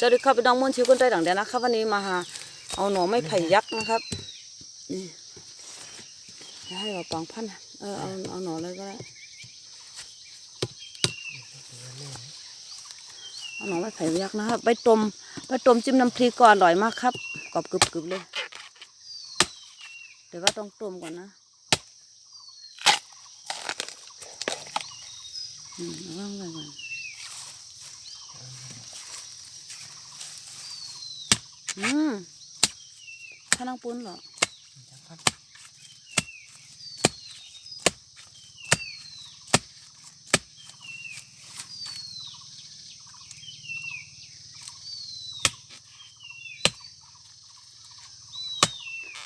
จ้าดิครับไปน้องมุนชิวกันได้ดังเดียนะครับวันนี้มาหาเอาหน่อไม้ไผ่ยักษ์นะครับนี่จะให้เราปังพันเออเอาเอาหน่อเลยก็ได้เอาหน่อไม้ไผ่ยักษ์นะครับ ไปต้มไปต้มจิ้มน้ำพริกก็อร่อยมากครับกรอบกรึบๆเลยเดี๋ยวก็ต้องต้มก่อนนะอืมเอาว่างไว้ก่อน อืมถ้านังปุ้นเหรอ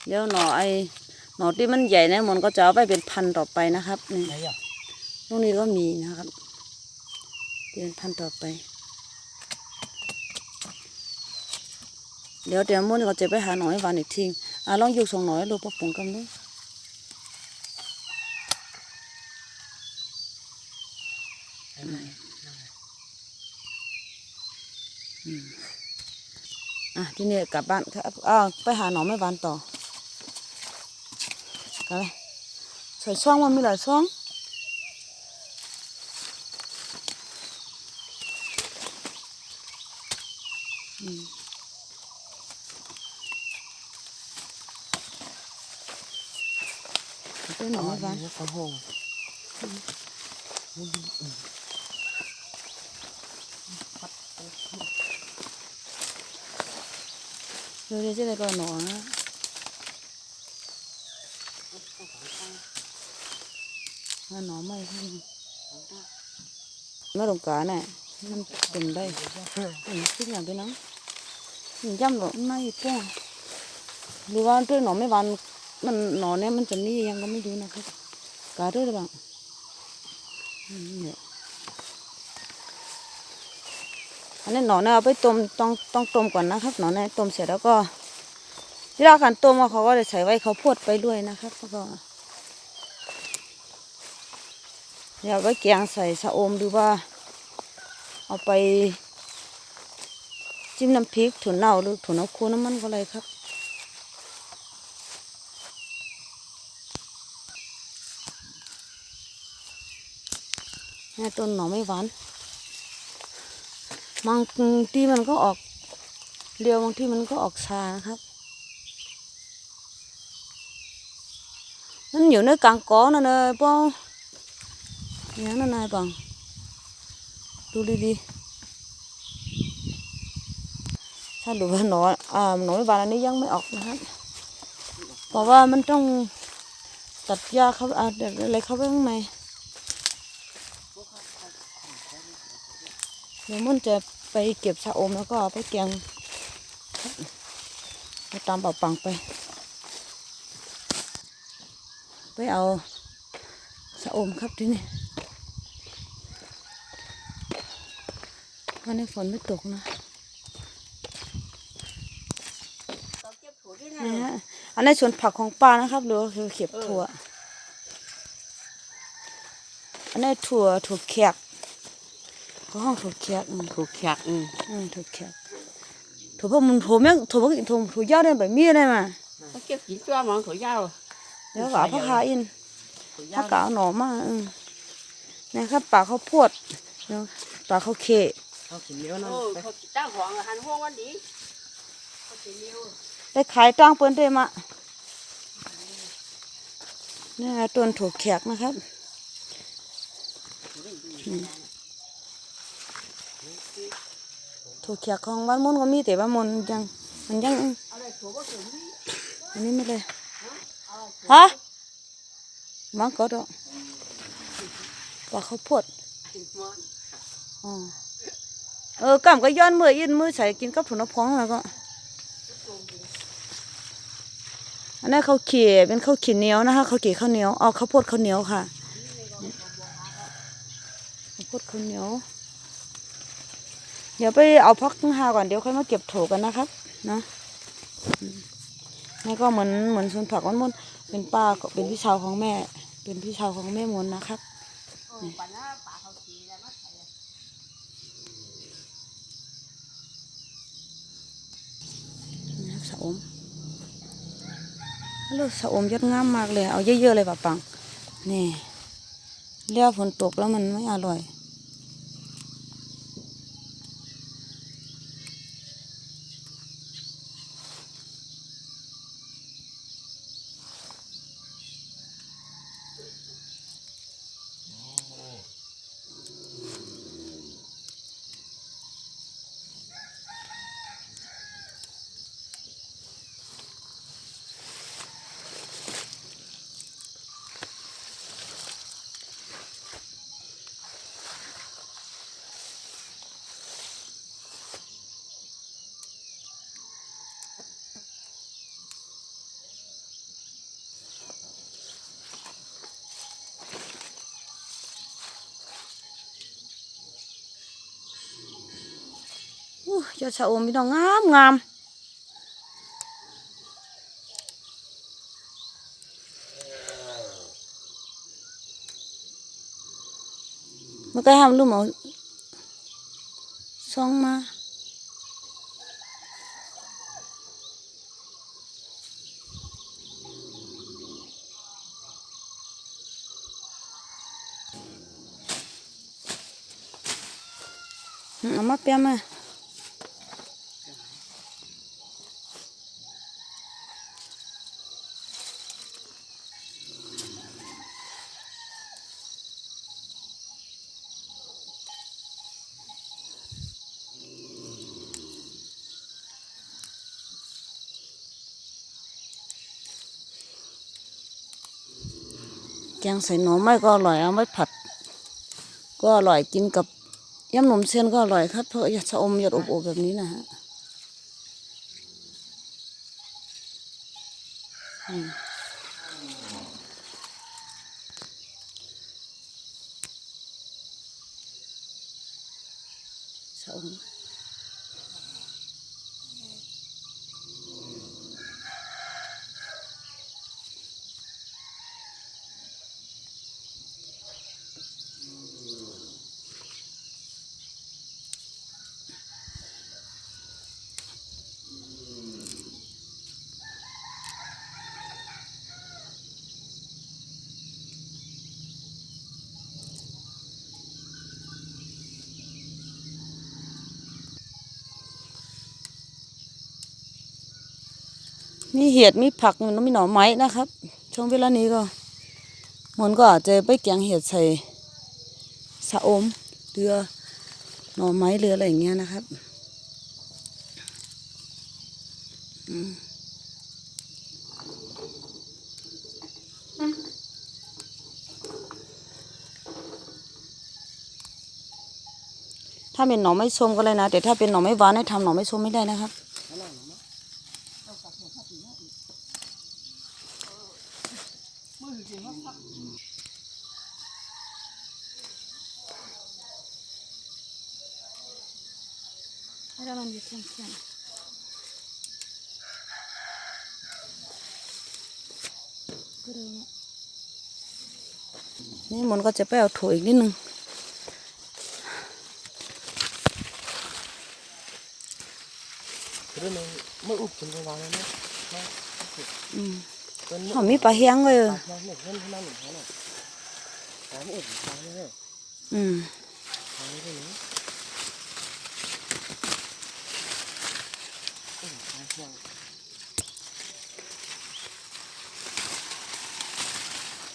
เดี๋ยวหน่อไอหน่อที่มันใหญ่นะมันก็จะเอาไปเป็นพันธุ์ต่อไปนะครับนี่ไหนอะตรงนี้ก็มีนะครับ เป็นพันธุ์ต่อไป เดี๋ยวเดี๋ยวมุ่นก็จะไปหาหน่อยวานอีกทีอะลองอยู่สองหน่อยดูปะปุ๋งกันดูไหนไหนอะที่นี่กลับบ้านครับอ้าวไปหาหน่อไม่วานต่อกันเลยใส่ช่องมันมีหลายช่องอืม เอาไปหน่อไม่หวานกระหงเดี๋ยวจะได้ก็หน่อนะมาหน่อไม่ขึ้นไมันหนอนเนี่ยมันจะนี่ยังก็ไม่รู้นะครับกาด้วยหรือเปล่าอันนี้หน่อเนี่ยเอาไปต้มต้องต้องต้มก่อนนะครับ หน่อเนี่ยต้มเสร็จแล้วก็ที่เราการต้มเขาก็จะใส่ไว้เขาพดไปด้วยนะครับแล้วก็เดี๋ยวไว้แกงใส่ชะอมหรือว่า เอาไปจิ้มน้ำพริกถั่วเน่าหรือถั่วเน่าคูน้ำมันก็เลยครับ ต้นหน่อไม่หวานบางทีมันก็ออกเรียวบางที่มันก็ออกชานะครับนั่นอยู่ในกลางก้อนั่นเลยป้องอย่างนั้นนายปังดูดีๆถ้าดูว่าหน่ออ่าหน่อไม่หวานอันนี้ยังไม่ออกนะครับเพราะว่ามันต้องตัดหญ้าเข้าอะไรเข้าไปข้างใน ดี๋ยวมันจะไปเก็บชะอมแล้วก็เอาไปแกงไปตามเป่าปังไป ไปเอาสะอมครับที่นี่วันนี้ฝนไม่ตกนะนะฮะอันนี้สวนผักของป้านะครับหรือว่าคือเก็บถั่ว อันนี้ถั่วถั่วแขก ก็ห้องถั่วแขกอืมถูกแขกอืมอืมถั่วแขกถั่วพวกมันถั่วแม่งถั่วพวกถั่วถั่วยาวเนี่ยแบบมีอะไรมาก็เก็บกี่ตัวมันเขายาวเดี๋ยวก็เอาผ้าคาอินถ้ากเอาหน่อมาอืมนี่ครับปลาข้าวโพดเนาะปลาข้าวเคเขากินเนื้อนั่นโอ้ไปเขาตั้งหวงหันห้วงวันดีเขาสิเลี้ยวได้ขายตั้งเปิ้นได้มานี่ยต้นถั่วแขกนะครับ อืม ถั่วแขกของบ้านมนก็มีแต่บ้านมนยังมันยังอันนี้ไม่เลยฮะมังก็ดอกปลาข้าวโพดอ๋อเออกำก็ย้อนมืออินมือใส่กินกับผุนพองแล้วก็อันนั้นข้าวเขี่ยเป็นข้าวเขี่ยเหนียวนะคะข้าวเขี่ยข้าวเหนียวเอาข้าวโพดข้าวเหนียวค่ะข้าวโพดข้าวเหนียว เดี๋ยวไปเอาพักหาก่อนเดี๋ยวค่อยมาเก็บโถกันนะครับนะอืมนี่ก็เหมือนเหมือนสวนผักมันมนเป็นป้าเป็นพี่ชาวของแม่ เป็นพี่ชาวของแม่มนนะครับนหน้าป่าเขาสีอะไรมาใส่อมลูกชะอมยอดงามมากเลย เอาเยอะๆเลยป่ะปังนี่เรียฝนตกแล้วมันไม่อร่อย ยอดชะอมพี่น้องงามงามมันก็ห้ามลูกหมอซองมาอืมเอามาเปียมา แกงใส่หน่อไม้ก็อร่อยเอาไว้ผัด ก็อร่อยกินกับยำหนมเส้นก็อร่อยครับเพราะอยาชะอมหยดอบๆแบบนี้นะฮะอืมชะอม มีเห็ดมีผักมันมีหน่อไม้นะครับ ช่วงเวลานี้ก็มันก็อาจจะไปแกงเห็ดใส่ชะอมเรือหน่อไม้เรืออะไรอย่างเงี้ยนะครับถ้าเป็นหน่อไม้ส้มก็เลยนะ แต่ถ้าเป็นหน่อไม้หวานให้ทำหน่อไม้ส้มไม่ได้นะครับ ให้เราลองดูเส้นๆก็ดูนะนี่มันก็จะไปเอาถั่วอีกนิดนึง cái này mới úp trên cái vàng này nó อืมเป็นหอมมีปลาเฮียงเลยปากมันเนี่ยเห็นนั่นหนึ่งเขาเนี่ยแต่ไม่เอ็ดปากนี่เลยอืมปากนี่เลยนี่เอ็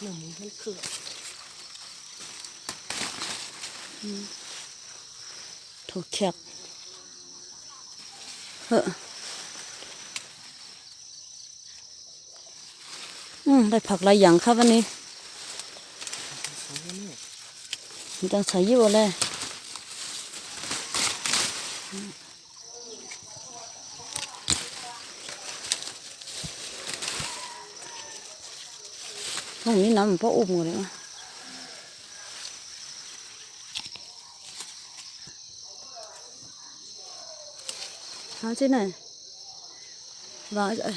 หนึ่งมันเป็นเครือถั่วแขกเฮ้ออืมได้ผักหลายอย่างครับวันนี้มีตังใส่ยี่ห้อเลย ห้องนี้น้ำมันพออุ้มเลยมั้ยหาที่ไหนวางไอ้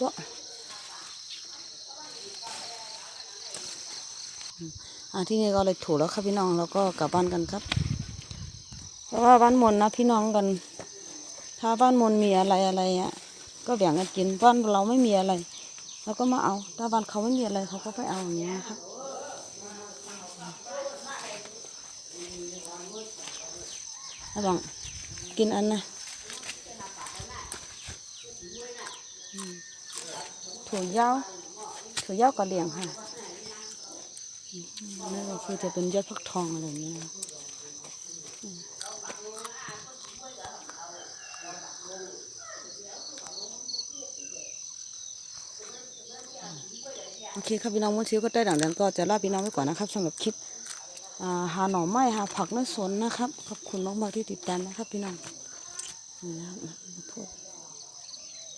ปะอืมอ่าที่นี่ก็เลยถูแล้วครับพี่น้องแล้วก็กลับบ้านกันครับ ราะว่าบ้านมนนะพี่น้องกัน ถ้าบ้านมนมีอะไรอะไรอะก็แบ่งกันกินบ้านเราไม่มีอะไรเราก็มาเอา ถ้าบ้านเขาไม่มีอะไรเขาก็ไปเอาอย่างเงี้ยครับระวังกินอันนะถั่วยาวถั่วยาวกระเหลียงค่ะอืมนี่ก็คือจะเป็นยอดฟักทองอะไรอย่างเงี้ย โอเคครับพี่น้องเมื่อเช้าก็ได้ดังนั้นก็จะลาพี่น้องไว้ก่อนนะครับสำหรับคลิปหาหน่อไม้หาผักในสวนนะครับขอบคุณมากๆที่ติดตามนะครับพี่น้องนี่นะ